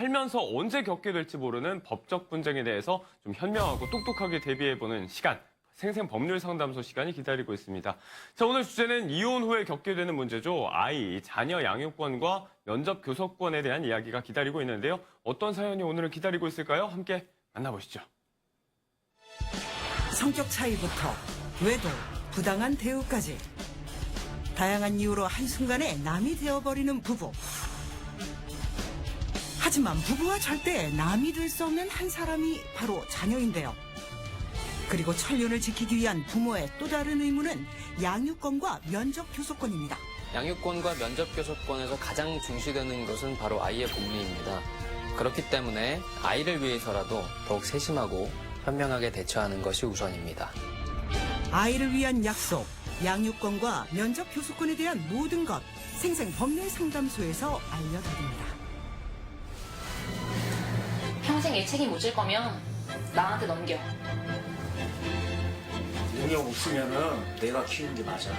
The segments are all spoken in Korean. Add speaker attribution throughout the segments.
Speaker 1: 살면서 언제 겪게 될지 모르는 법적 분쟁에 대해서 좀 현명하고 똑똑하게 대비해보는 시간. 생생 법률 상담소 시간이 기다리고 있습니다. 자, 오늘 주제는 이혼 후에 겪게 되는 문제죠. 아이, 자녀 양육권과 면접 교섭권에 대한 이야기가 기다리고 있는데요. 어떤 사연이 오늘을 기다리고 있을까요? 함께 만나보시죠.
Speaker 2: 성격 차이부터 외도, 부당한 대우까지 다양한 이유로 한순간에 남이 되어버리는 부부. 하지만 부부와 절대 남이 될 수 없는 한 사람이 바로 자녀인데요. 그리고 천륜을 지키기 위한 부모의 또 다른 의무는 양육권과 면접 교섭권입니다.
Speaker 3: 양육권과 면접교섭권에서 가장 중시되는 것은 바로 아이의 복리입니다. 그렇기 때문에 아이를 위해서라도 더욱 세심하고 현명하게 대처하는 것이 우선입니다.
Speaker 2: 아이를 위한 약속, 양육권과 면접 교섭권에 대한 모든 것 생생 법률 상담소에서 알려드립니다.
Speaker 4: 평생 얘 책임 못 질 거면 나한테 넘겨.
Speaker 5: 능력 없으면은 내가 키우는 게 맞아.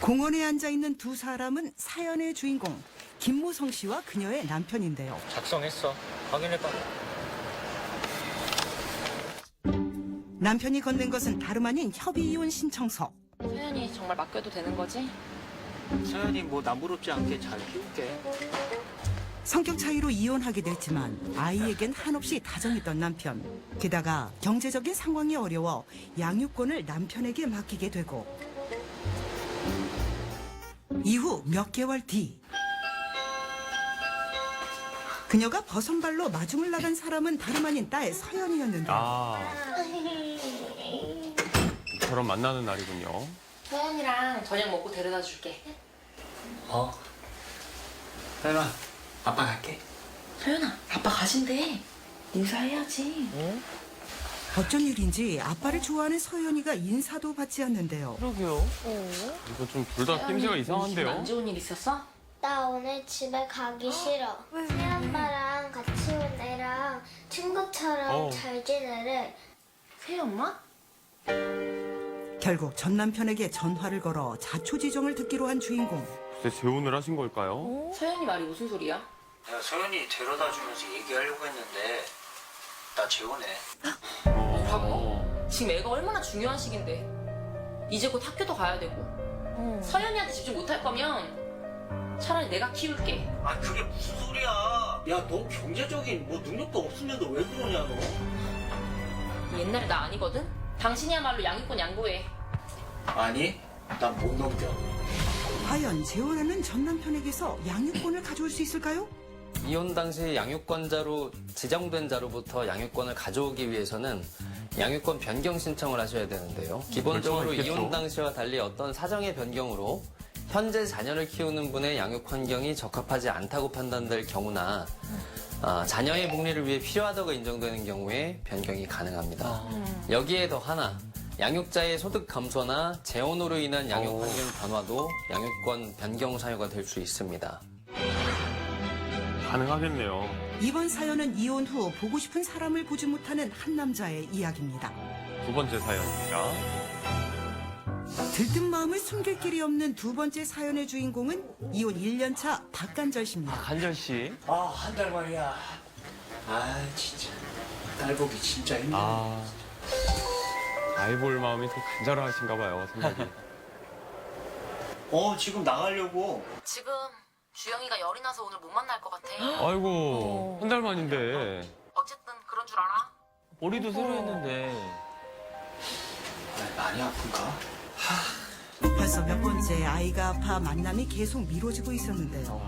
Speaker 2: 공원에 앉아 있는 두 사람은 사연의 주인공 김무성 씨와 그녀의 남편인데요.
Speaker 5: 작성했어. 확인해봐.
Speaker 2: 남편이 건넨 것은 다름 아닌 협의 이혼 신청서.
Speaker 4: 소연이 정말 맡겨도 되는 거지?
Speaker 5: 서연이 뭐 남부럽지 않게 잘 키울게.
Speaker 2: 성격 차이로 이혼하게 됐지만 아이에겐 한없이 다정했던 남편. 게다가 경제적인 상황이 어려워 양육권을 남편에게 맡기게 되고 이후 몇 개월 뒤 그녀가 버선발로 마중을 나간 사람은 다름 아닌 딸 서연이었는데
Speaker 1: 아. 저런 만나는 날이군요.
Speaker 4: 소연이랑 저녁 먹고 데려다 줄게.
Speaker 5: 어. 서연아, 아빠 갈게.
Speaker 4: 소연아, 아빠 가신대. 인사해야지.
Speaker 2: 어쩐 일인지 아빠를 좋아하는 서연이가 인사도 받지 않는데요.
Speaker 1: 그러게요. 이거 좀 둘 다 낌새가
Speaker 4: 안
Speaker 1: 이상한데요.
Speaker 4: 좋은 일 있었어?
Speaker 6: 나 오늘 집에 가기 싫어. 새엄마랑 같이 온 애랑 친구처럼
Speaker 1: 어.
Speaker 6: 잘 지내래.
Speaker 4: 새엄마?
Speaker 2: 결국 전 남편에게 전화를 걸어 자초지종을 듣기로 한 주인공.
Speaker 1: 글쎄 재혼을 하신 걸까요?
Speaker 4: 소연이 말이 무슨 소리야?
Speaker 5: 내가 서연이 데려다 주면서 얘기하려고 했는데 나 재혼해.
Speaker 4: 뭐라고? 지금 애가 얼마나 중요한 시기인데. 이제 곧 학교도 가야 되고. 서연이한테 집중 못할 거면 차라리 내가 키울게.
Speaker 5: 아 그게 무슨 소리야? 야 너 경제적인 뭐 능력도 없으면서 왜 그러냐 너?
Speaker 4: 옛날에 나 아니거든? 당신이야말로 양육권 양보해.
Speaker 5: 아니, 난 못 넘겨.
Speaker 2: 과연 재혼하는 전 남편에게서 양육권을 가져올 수 있을까요?
Speaker 3: 이혼 당시 양육권자로 지정된 자로부터 양육권을 가져오기 위해서는 양육권 변경 신청을 하셔야 되는데요. 기본적으로
Speaker 1: 있겠죠.
Speaker 3: 이혼 당시와 달리 어떤 사정의 변경으로 현재 자녀를 키우는 분의 양육 환경이 적합하지 않다고 판단될 경우나 아, 자녀의 복리를 위해 필요하다고 인정되는 경우에 변경이 가능합니다. 여기에 더 하나 양육자의 소득 감소나 재혼으로 인한 양육
Speaker 1: 오.
Speaker 3: 환경 변화도 양육권 변경 사유가 될 수 있습니다.
Speaker 1: 가능하겠네요.
Speaker 2: 이번 사연은 이혼 후 보고 싶은 사람을 보지 못하는 한 남자의 이야기입니다.
Speaker 1: 두 번째 사연입니다.
Speaker 2: 들뜬 마음을 숨길 길이 없는 두 번째 사연의 주인공은 이혼 1년차 박간절 씨입니다.
Speaker 1: 간절 씨.
Speaker 5: 아, 한 달 만이야. 아, 진짜. 딸 보기 진짜 힘들어.
Speaker 1: 아. 아이 볼 마음이 더 간절하신가 봐요, 생각이.
Speaker 5: 어, 지금 나가려고.
Speaker 4: 지금 주영이가 열이 나서 오늘 못 만날 것 같아.
Speaker 1: 아이고, 한 달 만인데.
Speaker 4: 어쨌든 그런 줄 알아?
Speaker 1: 머리도 새로 했는데.
Speaker 5: 아, 많이 아픈가?
Speaker 2: 벌써 몇 번째 아이가 아파 만남이 계속 미뤄지고 있었는데요.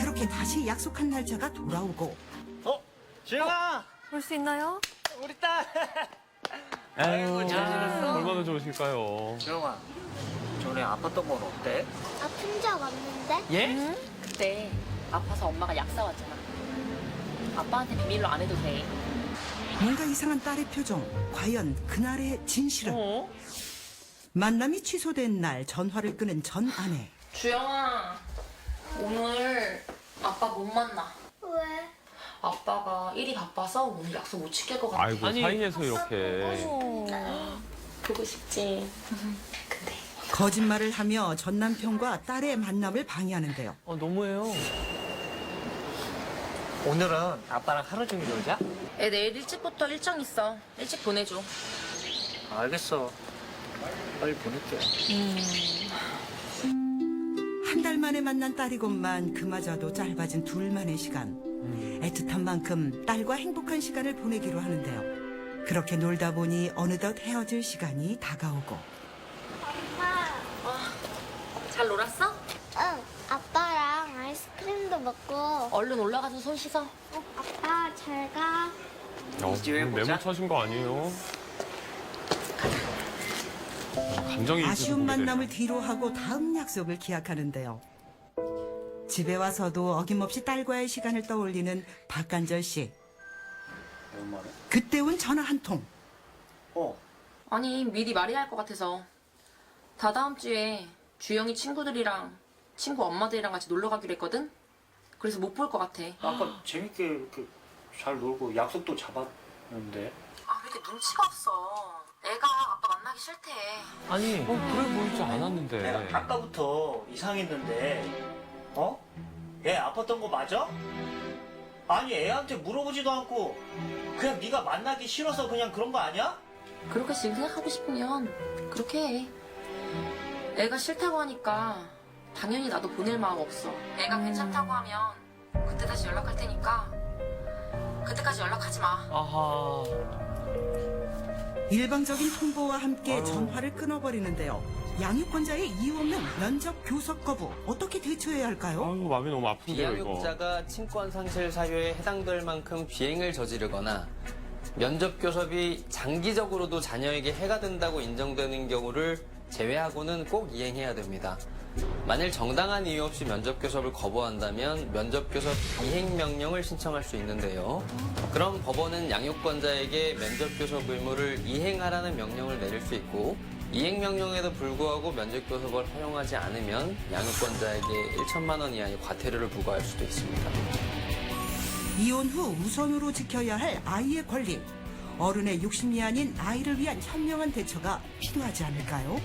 Speaker 2: 그렇게 다시 약속한 날짜가 돌아오고
Speaker 5: 어? 지영아!
Speaker 7: 볼수 있나요?
Speaker 5: 우리 딸!
Speaker 1: 아이고,
Speaker 5: 잘 지냈어?
Speaker 1: 얼마나 좋으실까요?
Speaker 5: 지영아, 전에 아팠던 건 어때?
Speaker 6: 아픈 적 없는데?
Speaker 5: 예?
Speaker 4: 그때 아파서 엄마가 약 사왔잖아. 아빠한테 비밀로 안 해도 돼.
Speaker 2: 뭔가 이상한 딸의 표정. 과연 그날의 진실은? 만남이 취소된 날 전화를 끄는 전 아내.
Speaker 4: 주영아, 오늘 아빠 못 만나.
Speaker 6: 왜?
Speaker 4: 아빠가 일이 바빠서 오늘 약속 못 지킬 것 같아.
Speaker 1: 아이고, 사이에서 이렇게.
Speaker 4: 보고 싶지. 근데
Speaker 2: 거짓말을 하며 전 남편과 딸의 만남을 방해하는데요.
Speaker 7: 어, 너무해요.
Speaker 5: 오늘은 아빠랑 하루 종일 놀자?
Speaker 4: 애 내일 일찍부터 일정 있어. 일찍 보내줘.
Speaker 5: 알겠어. 빨리 보낼게.
Speaker 2: 한 달 만에 만난 딸이건만 그마저도 짧아진 둘만의 시간. 애틋한 만큼 딸과 행복한 시간을 보내기로 하는데요. 그렇게 놀다 보니 어느덧 헤어질 시간이 다가오고
Speaker 6: 엄마,
Speaker 4: 잘 놀았어?
Speaker 6: 응, 아빠랑 아이스크림도 먹고.
Speaker 4: 얼른 올라가서 손 씻어.
Speaker 6: 어, 아빠 잘 가.
Speaker 1: 어,
Speaker 5: 이제.
Speaker 1: 메모 쳐신 거 아니에요? 감정이
Speaker 2: 아쉬운. 만남을 뒤로 하고 다음 약속을 기약하는데요. 집에 와서도 어김없이 딸과의 시간을 떠올리는 박간절 씨. 그때 온 전화 한 통.
Speaker 5: 어.
Speaker 4: 아니 미리 말해야 할 것 같아서 다다음 주에 주영이 친구들이랑 친구 엄마들이랑 같이 놀러 가기로 했거든? 그래서 못 볼 것 같아
Speaker 5: 아까 재밌게 이렇게 잘 놀고 약속도 잡았는데.
Speaker 4: 아 왜 이렇게 눈치가 없어 애가 아빠 만나기 싫대
Speaker 7: 아니,
Speaker 1: 어, 그래 보이지 않았는데.
Speaker 5: 내가 아까부터 이상했는데, 어? 애 아팠던 거 맞아? 아니 애한테 물어보지도 않고 그냥 네가 만나기 싫어서 그냥 그런 거 아니야?
Speaker 4: 그렇게 지금 생각하고 싶으면 그렇게 해 애가 싫다고 하니까 당연히 나도 보낼 마음 없어 애가 괜찮다고 하면 그때 다시 연락할 테니까 그때까지 연락하지 마
Speaker 7: 아하.
Speaker 2: 일방적인 통보와 함께 전화를 끊어버리는데요. 양육권자의 이유 없는 면접 교섭 거부 어떻게 대처해야 할까요?
Speaker 1: 아이고 마음이 너무 아픈데요 이거.
Speaker 3: 비양육자가 친권 상실 사유에 해당될 만큼 비행을 저지르거나 면접 교섭이 장기적으로도 자녀에게 해가 된다고 인정되는 경우를 제외하고는 꼭 이행해야 됩니다. 만일 정당한 이유 없이 면접 교섭을 거부한다면 면접 교섭 이행 명령을 신청할 수 있는데요. 그럼 법원은 양육권자에게 면접 교섭 의무를 이행하라는 명령을 내릴 수 있고 이행 명령에도 불구하고 면접 교섭을 허용하지 않으면 양육권자에게 1천만 원 이하의 과태료를 부과할 수도 있습니다.
Speaker 2: 이혼 후 우선으로 지켜야 할 아이의 권리. 어른의 욕심이 아닌 아이를 위한 현명한 대처가 필요하지 않을까요?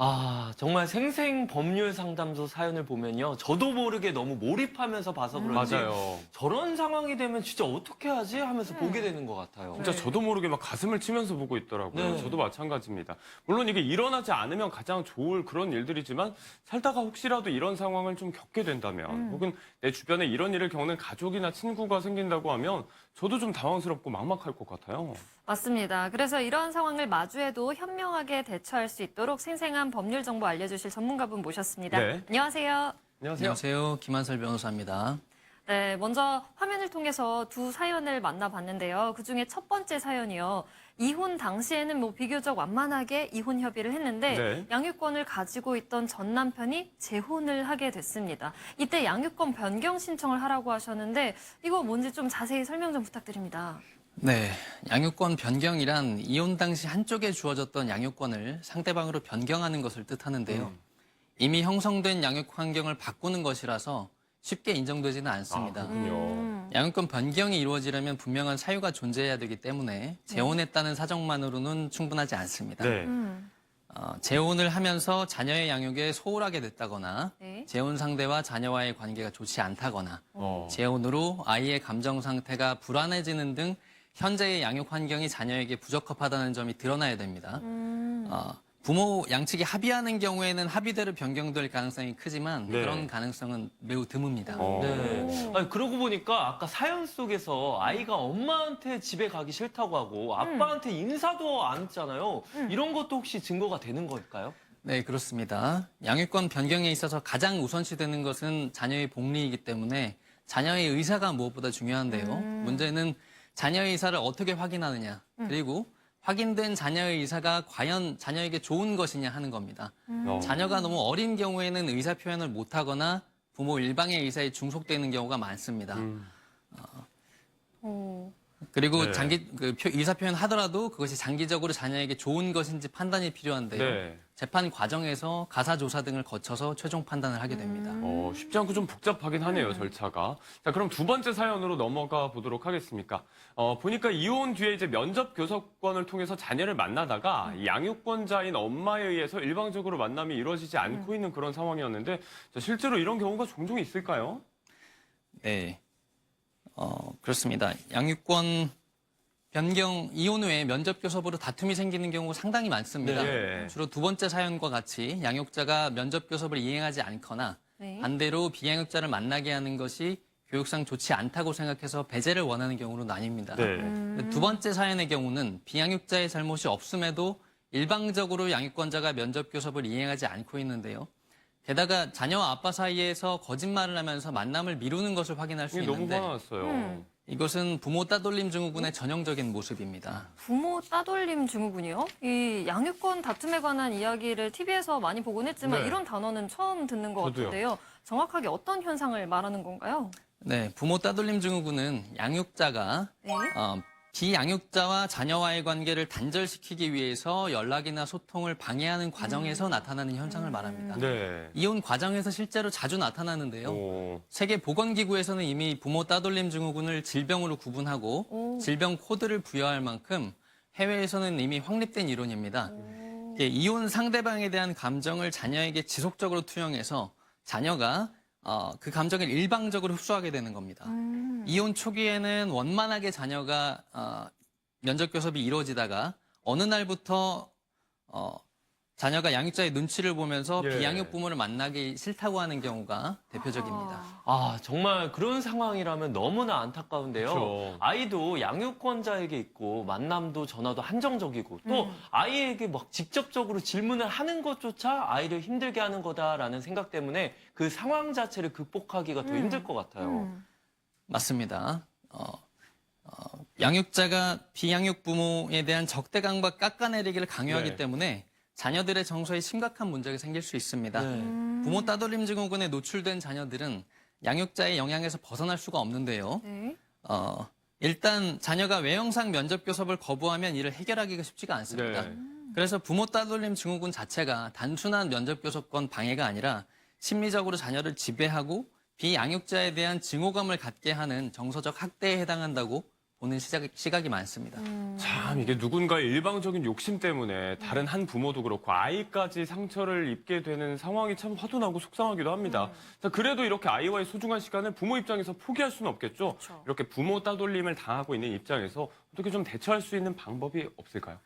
Speaker 7: 아, 정말 생생 법률 상담소 사연을 보면요. 저도 모르게 너무 몰입하면서 봐서 그런지
Speaker 1: 맞아요.
Speaker 7: 저런 상황이 되면 진짜 어떻게 하지 하면서
Speaker 4: 네.
Speaker 7: 보게 되는 것 같아요.
Speaker 1: 진짜 저도 모르게 막 가슴을 치면서 보고 있더라고요.
Speaker 7: 네.
Speaker 1: 저도 마찬가지입니다. 물론 이게 일어나지 않으면 가장 좋을 그런 일들이지만 살다가 혹시라도 이런 상황을 좀 겪게 된다면
Speaker 4: 음.
Speaker 1: 혹은 내 주변에 이런 일을 겪는 가족이나 친구가 생긴다고 하면 저도 좀 당황스럽고 막막할 것 같아요.
Speaker 8: 맞습니다. 그래서 이런 상황을 마주해도 현명하게 대처할 수 있도록 생생한 법률 정보 알려주실 전문가분 모셨습니다.
Speaker 1: 네.
Speaker 8: 안녕하세요.
Speaker 1: 안녕하세요.
Speaker 3: 안녕하세요. 김한설 변호사입니다.
Speaker 8: 네, 먼저 화면을 통해서 두 사연을 만나봤는데요. 그 중에 첫 번째 사연이요. 이혼 당시에는 뭐 비교적 완만하게 이혼 협의를 했는데
Speaker 1: 네.
Speaker 8: 양육권을 가지고 있던 전 남편이 재혼을 하게 됐습니다. 이때 양육권 변경 신청을 하라고 하셨는데 이거 뭔지 좀 자세히 설명 좀 부탁드립니다.
Speaker 3: 네, 양육권 변경이란 이혼 당시 한쪽에 주어졌던 양육권을 상대방으로 변경하는 것을 뜻하는데요. 이미 형성된 양육 환경을 바꾸는 것이라서 쉽게 인정되지는 않습니다.
Speaker 1: 아.
Speaker 8: 음.
Speaker 3: 양육권 변경이 이루어지려면 분명한 사유가 존재해야 되기 때문에 재혼했다는 사정만으로는 충분하지 않습니다.
Speaker 1: 네.
Speaker 8: 음.
Speaker 3: 어, 재혼을 하면서 자녀의 양육에 소홀하게 됐다거나
Speaker 8: 네.
Speaker 3: 재혼 상대와 자녀와의 관계가 좋지 않다거나
Speaker 1: 어.
Speaker 3: 재혼으로 아이의 감정 상태가 불안해지는 등 현재의 양육 환경이 자녀에게 부적합하다는 점이 드러나야 됩니다.
Speaker 8: 음.
Speaker 3: 어, 부모 양측이 합의하는 경우에는 합의대로 변경될 가능성이 크지만
Speaker 1: 네.
Speaker 3: 그런 가능성은 매우 드뭅니다.
Speaker 1: 어.
Speaker 7: 네. 아니, 그러고 보니까 아까 사연 속에서 아이가 엄마한테 집에 가기 싫다고 하고 아빠한테 인사도 안 했잖아요. 이런 것도 혹시 증거가 되는 걸까요?
Speaker 3: 네, 그렇습니다. 양육권 변경에 있어서 가장 우선시 되는 것은 자녀의 복리이기 때문에 자녀의 의사가 무엇보다 중요한데요. 문제는 자녀의 의사를 어떻게 확인하느냐, 그리고 확인된 자녀의 의사가 과연 자녀에게 좋은 것이냐 하는 겁니다.
Speaker 1: 어.
Speaker 3: 자녀가 너무 어린 경우에는 의사 표현을 못하거나 부모 일방의 의사에 중속되는 경우가 많습니다.
Speaker 1: 음.
Speaker 8: 오.
Speaker 3: 그리고
Speaker 1: 네.
Speaker 3: 장기 그 표- 의사 표현 하더라도 그것이 장기적으로 자녀에게 좋은 것인지 판단이 필요한데요.
Speaker 1: 네.
Speaker 3: 재판 과정에서 가사 조사 등을 거쳐서 최종 판단을 하게 됩니다.
Speaker 1: 어, 쉽지 않고 좀 복잡하긴 하네요, 절차가. 자, 그럼 두 번째 사연으로 넘어가 보도록 하겠습니까? 어, 보니까 이혼 뒤에 이제 면접 교섭권을 통해서 자녀를 만나다가 이 양육권자인 엄마에 의해서 일방적으로 만남이 이루어지지 않고 있는 그런 상황이었는데 자, 실제로 이런 경우가 종종 있을까요?
Speaker 3: 네. 어, 그렇습니다. 양육권 변경 이혼 후에 면접 교섭으로 다툼이 생기는 경우가 상당히 많습니다.
Speaker 1: 네.
Speaker 3: 주로 두 번째 사연과 같이 양육자가 면접 교섭을 이행하지 않거나
Speaker 8: 네.
Speaker 3: 반대로 비양육자를 만나게 하는 것이 교육상 좋지 않다고 생각해서 배제를 원하는 경우로 나뉩니다.
Speaker 1: 네.
Speaker 3: 두 번째 사연의 경우는 비양육자의 잘못이 없음에도 일방적으로 양육권자가 면접 교섭을 이행하지 않고 있는데요. 게다가 자녀와 아빠 사이에서 거짓말을 하면서 만남을 미루는 것을 확인할 수
Speaker 1: 이게 너무
Speaker 3: 있는데
Speaker 1: 화났어요.
Speaker 8: 음.
Speaker 3: 이것은 부모 따돌림 증후군의 전형적인 모습입니다.
Speaker 8: 부모 따돌림 증후군이요? 이 양육권 다툼에 관한 이야기를 TV에서 많이 보곤 했지만
Speaker 1: 네.
Speaker 8: 이런 단어는 처음 듣는 것
Speaker 1: 저도요.
Speaker 8: 같은데요. 정확하게 어떤 현상을 말하는 건가요?
Speaker 3: 네, 부모 따돌림 증후군은 양육자가
Speaker 8: 네.
Speaker 3: 어, 비양육자와 자녀와의 관계를 단절시키기 위해서 연락이나 소통을 방해하는 과정에서 나타나는 현상을 말합니다.
Speaker 1: 네.
Speaker 3: 이혼 과정에서 실제로 자주 나타나는데요.
Speaker 1: 오,
Speaker 3: 세계보건기구에서는 이미 부모 따돌림 증후군을 질병으로 구분하고
Speaker 8: 오.
Speaker 3: 질병 코드를 부여할 만큼 해외에서는 이미 확립된 이론입니다. 이게 이혼 상대방에 대한 감정을 자녀에게 지속적으로 투영해서 자녀가 어, 그 감정을 일방적으로 흡수하게 되는 겁니다.
Speaker 8: 음.
Speaker 3: 이혼 초기에는 원만하게 자녀가 어, 면접 교섭이 이루어지다가 어느 날부터 어, 자녀가 양육자의 눈치를 보면서
Speaker 1: 예.
Speaker 3: 비양육 부모를 만나기 싫다고 하는 경우가 대표적입니다.
Speaker 8: 아.
Speaker 7: 아, 정말 그런 상황이라면 너무나 안타까운데요.
Speaker 1: 그쵸.
Speaker 7: 아이도 양육권자에게 있고 만남도 전화도 한정적이고 또
Speaker 8: 음.
Speaker 7: 아이에게 막 직접적으로 질문을 하는 것조차 아이를 힘들게 하는 거다라는 생각 때문에 그 상황 자체를 극복하기가 더
Speaker 8: 음.
Speaker 7: 힘들 것 같아요.
Speaker 8: 음.
Speaker 3: 맞습니다. 어, 어, 양육자가 비양육 부모에 대한 적대감과 깎아내리기를 강요하기
Speaker 1: 네.
Speaker 3: 때문에 자녀들의 정서에 심각한 문제가 생길 수 있습니다.
Speaker 7: 네.
Speaker 8: 음.
Speaker 3: 부모 따돌림 증후군에 노출된 자녀들은 양육자의 영향에서 벗어날 수가 없는데요.
Speaker 8: 네.
Speaker 3: 어, 일단 자녀가 외형상 면접 교섭을 거부하면 이를 해결하기가 쉽지가 않습니다.
Speaker 1: 네.
Speaker 3: 그래서 부모 따돌림 증후군 자체가 단순한 면접 교섭권 방해가 아니라 심리적으로 자녀를 지배하고 비양육자에 대한 증오감을 갖게 하는 정서적 학대에 해당한다고 보는 시각, 시각이 많습니다.
Speaker 1: 참 이게 누군가의 일방적인 욕심 때문에 다른 한 부모도 그렇고 아이까지 상처를 입게 되는 상황이 참 화도 나고 속상하기도 합니다. 자, 그래도 이렇게 아이와의 소중한 시간을 부모 입장에서 포기할 수는 없겠죠.
Speaker 8: 그렇죠.
Speaker 1: 이렇게 부모 따돌림을 당하고 있는 입장에서 어떻게 좀 대처할 수 있는 방법이 없을까요?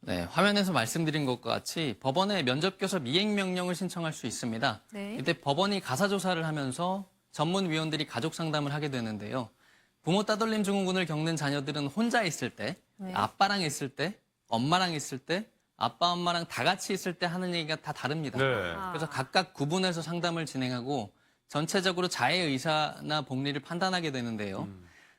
Speaker 3: 네, 화면에서 말씀드린 것과 같이 법원에 면접 교섭 이행 명령을 신청할 수 있습니다.
Speaker 8: 네.
Speaker 3: 이때 법원이 가사 조사를 하면서 전문위원들이 가족 상담을 하게 되는데요. 부모 따돌림 증후군을 겪는 자녀들은 혼자 있을 때,
Speaker 8: 네.
Speaker 3: 아빠랑 있을 때, 엄마랑 있을 때, 아빠 엄마랑 다 같이 있을 때 하는 얘기가 다 다릅니다.
Speaker 1: 네.
Speaker 8: 아.
Speaker 3: 그래서 각각 구분해서 상담을 진행하고 전체적으로 자해 의사나 복리를 판단하게 되는데요.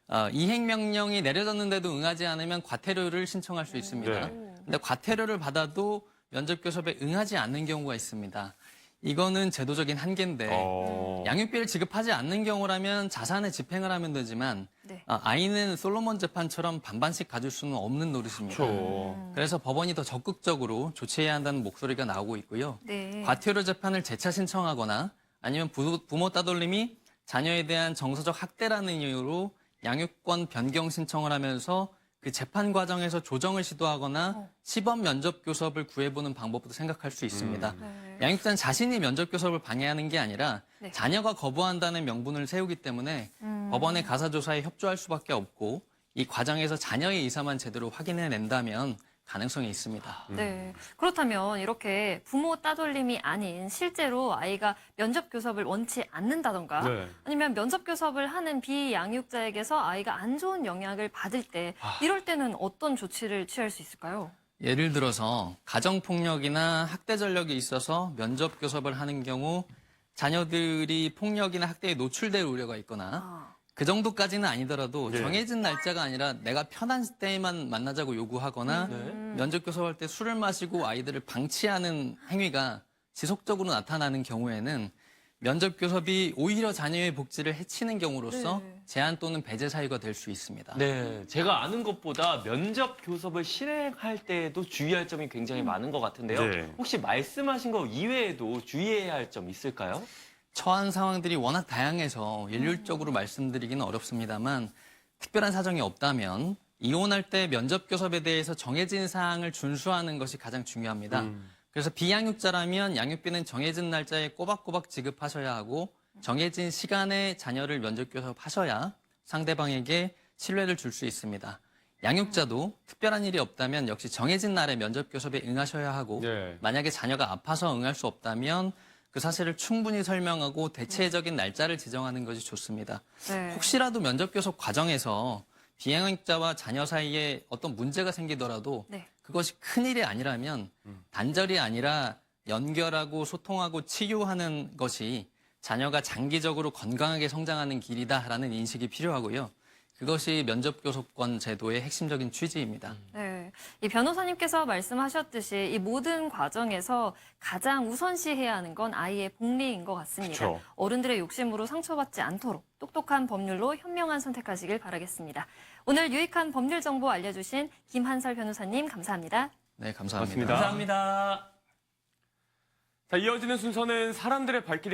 Speaker 3: 어, 이행 명령이 내려졌는데도 응하지 않으면 과태료를 신청할 수 있습니다.
Speaker 1: 네.
Speaker 3: 근데 과태료를 받아도 면접 교섭에 응하지 않는 경우가 있습니다. 이거는 제도적인 한계인데
Speaker 1: 어...
Speaker 3: 양육비를 지급하지 않는 경우라면 자산의 집행을 하면 되지만
Speaker 8: 네.
Speaker 3: 아, 아이는 솔로몬 재판처럼 반반씩 가질 수는 없는 노릇입니다.
Speaker 1: 그렇죠.
Speaker 3: 그래서 법원이 더 적극적으로 조치해야 한다는 목소리가 나오고 있고요.
Speaker 8: 네.
Speaker 3: 과태료 재판을 재차 신청하거나 아니면 부, 부모 따돌림이 자녀에 대한 정서적 학대라는 이유로 양육권 변경 신청을 하면서 그 재판 과정에서 조정을 시도하거나
Speaker 8: 어.
Speaker 3: 시범 면접 교섭을 구해보는 방법도 생각할 수 있습니다.
Speaker 8: 네.
Speaker 3: 양육자는 자신이 면접 교섭을 방해하는 게 아니라
Speaker 8: 네.
Speaker 3: 자녀가 거부한다는 명분을 세우기 때문에
Speaker 8: 음.
Speaker 3: 법원의 가사 조사에 협조할 수밖에 없고 이 과정에서 자녀의 의사만 제대로 확인해 낸다면 가능성이 있습니다.
Speaker 8: 네. 그렇다면 이렇게 부모 따돌림이 아닌 실제로 아이가 면접 교섭을 원치 않는다던가
Speaker 1: 네.
Speaker 8: 아니면 면접 교섭을 하는 비양육자에게서 아이가 안 좋은 영향을 받을 때 이럴 때는 어떤 조치를 취할 수 있을까요?
Speaker 3: 예를 들어서 가정폭력이나 학대 전력이 있어서 면접 교섭을 하는 경우 자녀들이 폭력이나 학대에 노출될 우려가 있거나
Speaker 8: 아,
Speaker 3: 그 정도까지는 아니더라도
Speaker 1: 네.
Speaker 3: 정해진 날짜가 아니라 내가 편한 때에만 만나자고 요구하거나
Speaker 7: 네.
Speaker 3: 면접 교섭할 때 술을 마시고 아이들을 방치하는 행위가 지속적으로 나타나는 경우에는 면접 교섭이 오히려 자녀의 복지를 해치는 경우로서
Speaker 8: 네.
Speaker 3: 제한 또는 배제 사유가 될 수 있습니다.
Speaker 7: 네, 제가 아는 것보다 면접 교섭을 실행할 때에도 주의할 점이 굉장히 많은 것 같은데요.
Speaker 1: 네.
Speaker 7: 혹시 말씀하신 거 이외에도 주의해야 할 점 있을까요?
Speaker 3: 처한 상황들이 워낙 다양해서 일률적으로 말씀드리기는 어렵습니다만 특별한 사정이 없다면 이혼할 때 면접 교섭에 대해서 정해진 사항을 준수하는 것이 가장 중요합니다. 그래서 비양육자라면 양육비는 정해진 날짜에 꼬박꼬박 지급하셔야 하고 정해진 시간에 자녀를 면접 교섭하셔야 상대방에게 신뢰를 줄 수 있습니다. 양육자도 특별한 일이 없다면 역시 정해진 날에 면접 교섭에 응하셔야 하고
Speaker 1: 네.
Speaker 3: 만약에 자녀가 아파서 응할 수 없다면 그 사실을 충분히 설명하고 대체적인 날짜를 지정하는 것이 좋습니다.
Speaker 8: 네.
Speaker 3: 혹시라도 면접 교섭 과정에서 비양육자와 자녀 사이에 어떤 문제가 생기더라도
Speaker 8: 네.
Speaker 3: 그것이 큰 일이 아니라면 단절이 아니라 연결하고 소통하고 치유하는 것이 자녀가 장기적으로 건강하게 성장하는 길이다라는 인식이 필요하고요. 그것이 면접 교섭권 제도의 핵심적인 취지입니다.
Speaker 8: 네. 이 변호사님께서 말씀하셨듯이 이 모든 과정에서 가장 우선시해야 하는 건 아이의 복리인 것 같습니다.
Speaker 1: 그쵸.
Speaker 8: 어른들의 욕심으로 상처받지 않도록 똑똑한 법률로 현명한 선택하시길 바라겠습니다. 오늘 유익한 법률 정보 알려주신 김한설 변호사님 감사합니다.
Speaker 3: 네, 감사합니다.
Speaker 1: 고맙습니다.
Speaker 7: 감사합니다.
Speaker 1: 자, 이어지는 순서는 사람들의 발길이